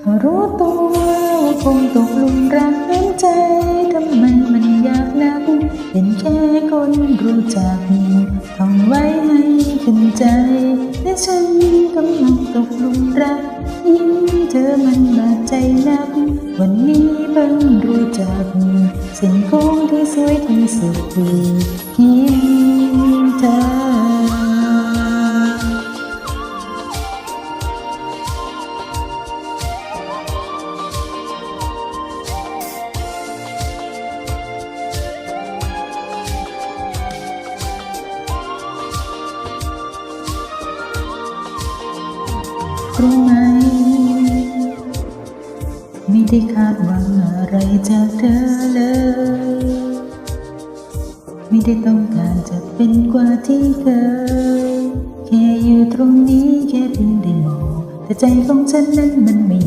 เขารู้ตัวว่าคงตกลุมรักน้ำใจทำไมมันยากนักเป็นแค่คนรู้จักท่องไว้ให้ขึ้นใจและฉันกำลังตกลุมรักยิ่งเธอมันบาดใจนัก วันนี้เพิ่งรู้จัก สิ่งของที่สวยที่สุดคือ รู้ไหม ไม่ได้คาดหวังอะไรจากเธอเลย ไม่ได้ต้องการจะเป็นกว่าที่เคย แค่อยู่ตรงนี้แค่เพียงได้มองแต่ใจของฉันนั้นมันไม่